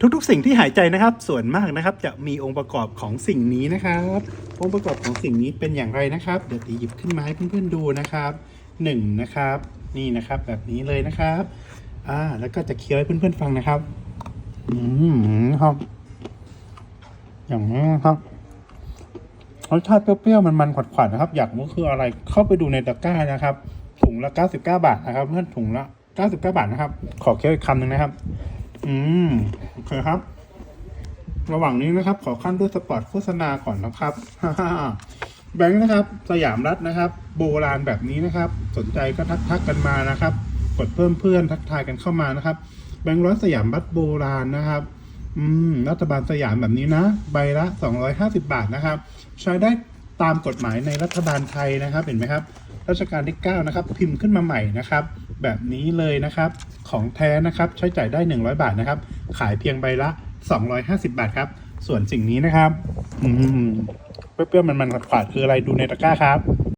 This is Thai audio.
ทุกๆ สิ่งที่หายใจนะครับ ส่วนมากนะครับ จะมีองค์ประกอบของสิ่งนี้นะครับ องค์ประกอบของสิ่งนี้เป็นอย่างไรนะครับ เดี๋ยวตีหยิบขึ้นมาให้เพื่อนๆดูนะครับหนึ่งนะครับ นี่นะครับ แบบนี้เลยนะครับอ่าแล้วก็จะเคี้ยวให้เพื่อนๆฟังนะครับอืมครับ อย่างนี้ครับรสชาติเปรี้ยวๆมันๆขวัญๆนะครับ อยากรู้คืออะไรเข้าไปดูในตะกร้านะครับ ถุงละ 99 บาทนะครับเพื่อนถุงละ 99 บาทนะครับ ขอเคี้ยวอีกคำหนึ่งนะครับ อืมโอเคครับ ระหว่างนี้นะครับ ขอขั้นด้วยสปอตโฆษณาก่อนนะครับแบงค์นะครับ สยามรัฐนะครับ โบราณแบบนี้นะครับ สนใจก็ทักทักกันมานะครับ กดเพิ่มเพื่อนทักทายกันเข้ามานะครับ แบงค์ร้อยสยามรัฐโบราณนะครับอืมรัฐบาลสยามแบบนี้นะ ใบละ 250 บาทนะครับ ใช้ได้ตามกฎหมายในรัฐบาลไทยนะครับ เห็นไหมครับรัชกาลที่ 9 นะครับ พิมพ์ขึ้นมาใหม่นะครับ แบบนี้เลยนะครับ ของแท้นะครับใช้จ่ายได้ 100 บาทนะครับ ขายเพียงใบละ 250 บาทครับ ส่วนสิ่งนี้นะครับ อืมเปรี้ยวๆมันๆขวาดๆคืออะไรดูในตะกร้าครับ